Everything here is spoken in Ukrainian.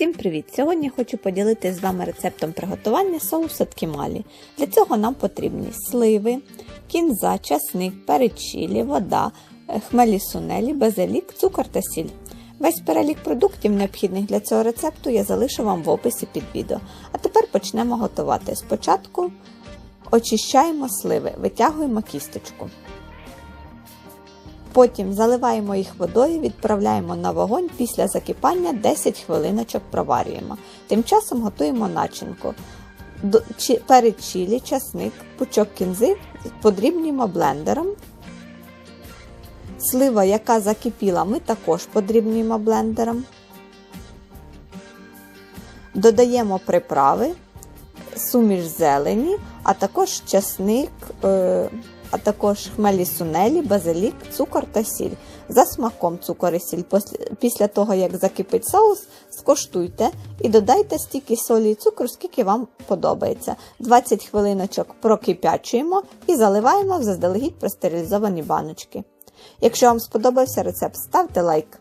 Всім привіт! Сьогодні хочу поділитися з вами рецептом приготування соусу ткімалі. Для цього нам потрібні сливи, кінза, часник, перець чилі, вода, е, хмелі сунелі, базилік, цукор та сіль. Весь перелік продуктів, необхідних для цього рецепту, я залишу вам в описі під відео. А тепер почнемо готувати. Спочатку очищаємо сливи, витягуємо кісточку. Потім заливаємо їх водою, відправляємо на вогонь після закипання 10 хвилиночок проварюємо. Тим часом готуємо начинку. Перець чилі, часник, пучок кінзи подрібнюємо блендером. Слива, яка закипіла, ми також подрібнюємо блендером. Додаємо приправи, суміш зелені, а також часник, е, а також хмелі сунелі, базилік, цукор та сіль. За смаком цукор і сіль. Після- того, як закипить соус, скоштуйте і додайте стільки солі і цукру, скільки вам подобається. 20 хвилиночок прокипячуємо і заливаємо в заздалегідь простерилізовані баночки. Якщо вам сподобався рецепт, ставте лайк.